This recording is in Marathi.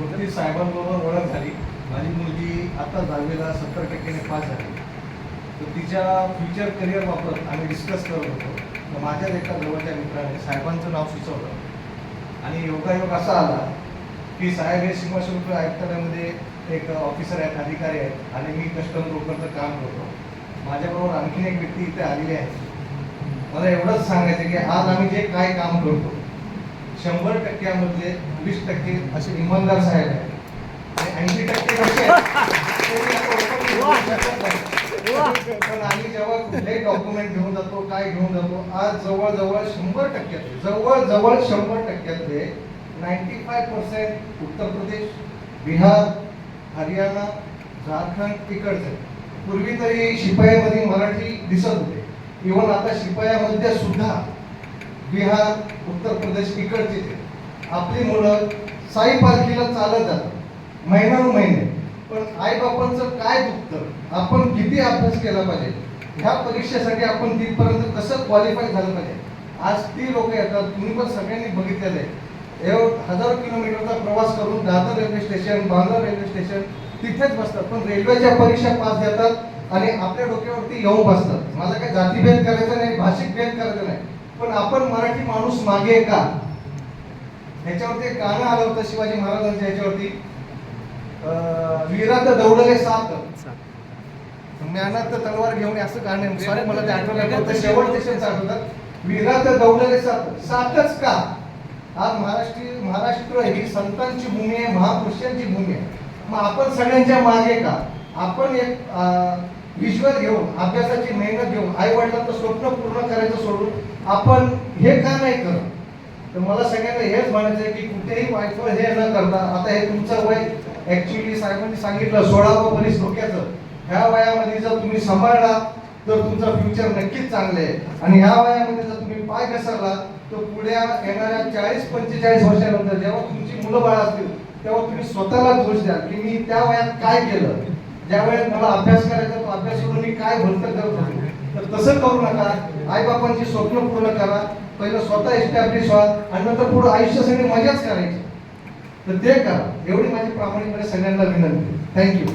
वकील साहेबांबरोबर ओळख झाली. माझी मुलगी आता दहावीला सत्तर टक्क्याने पास झाली. तर तिच्या फ्युचर करिअर बाबत आम्ही डिस्कस करत होतो. तर माझ्याच एका जवळच्या मित्राने साहेबांचं नाव सुचवलं. आणि योगायोग असा आला की साहेब हे सीमाशुल्क आयुक्तालयामध्ये एक ऑफिसर आहेत अधिकारी आहेत. आणि मी कस्टम ब्रोकरचं काम करतो. माझ्याबरोबर आणखीन एक व्यक्ती इथे आलेली आहे. मला एवढंच सांगायचं की आज आम्ही जे काय काम करतो शंभर टक्क्यामधले वीस टक्के असे इमानदार साहेब आहेत. आणि ऐंशी टक्के कसे पण आम्ही जेव्हा कुठलेही डॉक्युमेंट घेऊन जातो काय घेऊन जातो आज जवळजवळ शंभर टक्क्यातले जवळजवळ शंभर टक्क्यातले ninety five percent Uttar Pradesh Bihar Haryana Jharkhand तिकडचे पूर्वी तरी शिपायामध्ये मराठी दिसत होते. इव्हन आता शिपायामध्ये सुद्धा बिहार उत्तर प्रदेश इकडचे ते आपली मुलं साई पालखीला चालत जातात महिन्यानु महिने पण आई बापांचं काय दुखतं? आपण किती अभ्यास केला पाहिजे? ह्या परीक्षेसाठी आपण तिथपर्यंत कसं क्वालिफाय झालं पाहिजे? आज ती लोक येतात तुम्ही पण सगळ्यांनी बघितलेलं आहे. एव हजारो किलोमीटरचा प्रवास करून Dadar railway station Bandra railway station तिथेच बसतात. पण रेल्वेच्या परीक्षा पास देतात आणि आपल्या डोक्यावरती येऊन बसतात मला काही जातीभेद करायचा नाही भाषिक भेद करायचा नाही. पण आपण मराठी माणूस मागे का? ह्याच्यावरती एक गाणं आलं होतं शिवाजी महाराजांच्या ह्याच्यावरती. वीरात दौडले सात. ज्ञानात तलवार घेऊन असं गाणं आहे. सॉरी मला ते आठवलं शेवटचे शब्द आठवतात वीरात दौडले सात. सातच का? आज महाराष्ट्र महाराष्ट्र ही संतांची भूमी आहे महापुरुषांची भूमी आहे. मग आपण सगळ्यांच्या मागे का? आपण एक विश्वास घेऊन अभ्यासाची मेहनत घेऊन आई वडिलांचं स्वप्न पूर्ण करायचं सोडून आपण हे का नाही करत? तर मला सगळ्यांना हेच म्हणायचं आहे की कुठेही वायफळ हे न करता आता हे तुमचं वय ऍक्च्युली साहेबांनी सांगितलं सोळावं बरीच धोक्याचं ह्या वयामध्ये जर तुम्ही सांभाळला तर तुमचं फ्युचर नक्कीच चांगलं आहे. आणि ह्या वयामध्ये जर तुम्ही पाय घसरला तर पुढे येणाऱ्या चाळीस पंचेचाळीस वर्षानंतर जेव्हा तुमची मुलं बाळ असतील तेव्हा तुम्ही स्वतःला दोष द्या की मी त्या वयात काय केलं? ज्या मला अभ्यास करायचा तो अभ्यास सोडून मी काय भलतं करत होतो तर तसं करू नका. आईबापांची स्वप्न पूर्ण करा. पहिलं स्वतः एस्टॅब्लिश व्हा आणि नंतर पुढे आयुष्यासाठी मजाच करायची. तर ते करा. एवढी माझी प्रामाणिकपणे सगळ्यांना विनंती. थँक्यू